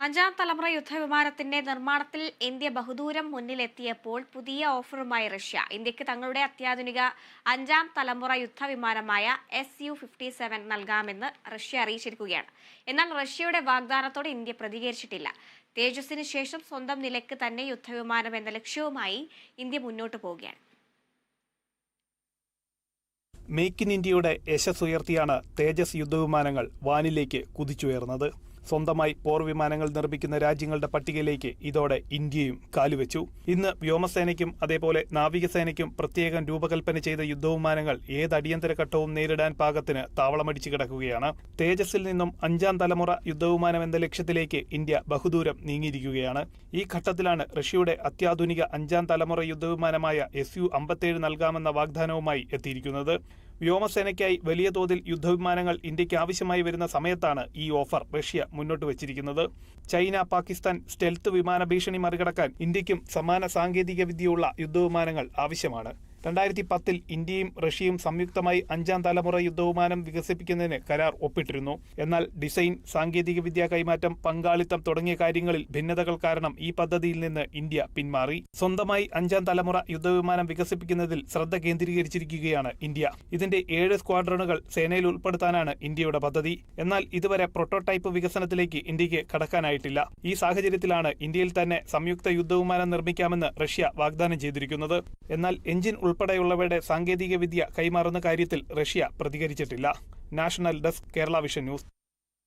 അഞ്ചാം തലമുറ യുദ്ധവിമാനത്തിന്റെ നിർമ്മാണത്തിൽ ഇന്ത്യ ബഹുദൂരം മുന്നിലെത്തിയപ്പോൾ പുതിയ ഓഫറുമായി റഷ്യ. ഇന്ത്യയ്ക്ക് തങ്ങളുടെ അത്യാധുനിക അഞ്ചാം തലമുറ യുദ്ധവിമാനമായ എസ് യു ഫിഫ്റ്റി സെവൻ നൽകാമെന്ന് റഷ്യ അറിയിച്ചിരിക്കുകയാണ്. എന്നാൽ റഷ്യയുടെ വാഗ്ദാനത്തോട് ഇന്ത്യ പ്രതികരിച്ചിട്ടില്ല. തേജസിന് ശേഷം സ്വന്തം നിലയ്ക്ക് തന്നെ യുദ്ധവിമാനം എന്ന ലക്ഷ്യവുമായി ഇന്ത്യ മുന്നോട്ട് പോവുകയാണ്. മേക്ക് ഇൻ ഇന്ത്യയുടെ യശസ്സുയർത്തിയാണ് തേജസ് യുദ്ധവിമാനങ്ങൾ വാനിലേക്ക് കുതിച്ചുയർന്നത്. സ്വന്തമായി പോർ വിമാനങ്ങൾ നിർമ്മിക്കുന്ന രാജ്യങ്ങളുടെ പട്ടികയിലേക്ക് ഇതോടെ ഇന്ത്യയും കാലുവെച്ചു. ഇന്ന് വ്യോമസേനയ്ക്കും അതേപോലെ നാവികസേനയ്ക്കും പ്രത്യേകം രൂപകൽപ്പന ചെയ്ത യുദ്ധവിമാനങ്ങൾ ഏത് അടിയന്തര ഘട്ടവും നേരിടാൻ പാകത്തിന് താവളമടിച്ചു കിടക്കുകയാണ്. തേജസിൽ നിന്നും അഞ്ചാം തലമുറ യുദ്ധവിമാനം എന്ന ലക്ഷ്യത്തിലേക്ക് ഇന്ത്യ ബഹുദൂരം നീങ്ങിയിരിക്കുകയാണ്. ഈ ഘട്ടത്തിലാണ് റഷ്യയുടെ അത്യാധുനിക അഞ്ചാം തലമുറ യുദ്ധവിമാനമായ എസ് യു അമ്പത്തേഴ് നൽകാമെന്ന വാഗ്ദാനവുമായി എത്തിയിരിക്കുന്നത്. വ്യോമസേനയ്ക്കായി വലിയ തോതിൽ യുദ്ധവിമാനങ്ങൾ ഇന്ത്യയ്ക്ക് ആവശ്യമായി വരുന്ന സമയത്താണ് ഈ ഓഫർ റഷ്യ മുന്നോട്ട് വച്ചിരിക്കുന്നത്. ചൈന പാകിസ്ഥാൻ സ്റ്റെൽത്ത് വിമാന ഭീഷണി മറികടക്കാൻ ഇന്ത്യക്കും സമാന സാങ്കേതിക വിദ്യയുള്ള യുദ്ധവിമാനങ്ങൾ ആവശ്യമാണ്. രണ്ടായിരത്തി പത്തിൽ ഇന്ത്യയും റഷ്യയും സംയുക്തമായി അഞ്ചാം തലമുറ യുദ്ധവിമാനം വികസിപ്പിക്കുന്നതിന് കരാർ ഒപ്പിട്ടിരുന്നു. എന്നാൽ ഡിസൈൻ സാങ്കേതികവിദ്യ കൈമാറ്റം പങ്കാളിത്തം തുടങ്ങിയ കാര്യങ്ങളിൽ ഭിന്നതകൾ കാരണം ഈ പദ്ധതിയിൽ നിന്ന് ഇന്ത്യ പിന്മാറി. സ്വന്തമായി അഞ്ചാം തലമുറ യുദ്ധവിമാനം വികസിപ്പിക്കുന്നതിൽ ശ്രദ്ധ കേന്ദ്രീകരിച്ചിരിക്കുകയാണ് ഇന്ത്യ. ഇതിന്റെ ഏഴ് സ്ക്വാഡ്രണുകൾ സേനയിൽ ഉൾപ്പെടുത്താനാണ് ഇന്ത്യയുടെ പദ്ധതി. എന്നാൽ ഇതുവരെ പ്രോട്ടോടൈപ്പ് വികസനത്തിലേക്ക് ഇന്ത്യയ്ക്ക് കടക്കാനായിട്ടില്ല. ഈ സാഹചര്യത്തിലാണ് ഇന്ത്യയിൽ തന്നെ സംയുക്ത യുദ്ധവിമാനം നിർമ്മിക്കാമെന്ന് റഷ്യ വാഗ്ദാനം ചെയ്തിരിക്കുന്നത്. എന്നാൽ എഞ്ചിൻ ഉൾപ്പെടെയുള്ളവയുടെ സാങ്കേതിക വിദ്യ കൈമാറുന്ന കാര്യത്തിൽ റഷ്യ പ്രതികരിച്ചിട്ടില്ല. National desk Kerala vision news.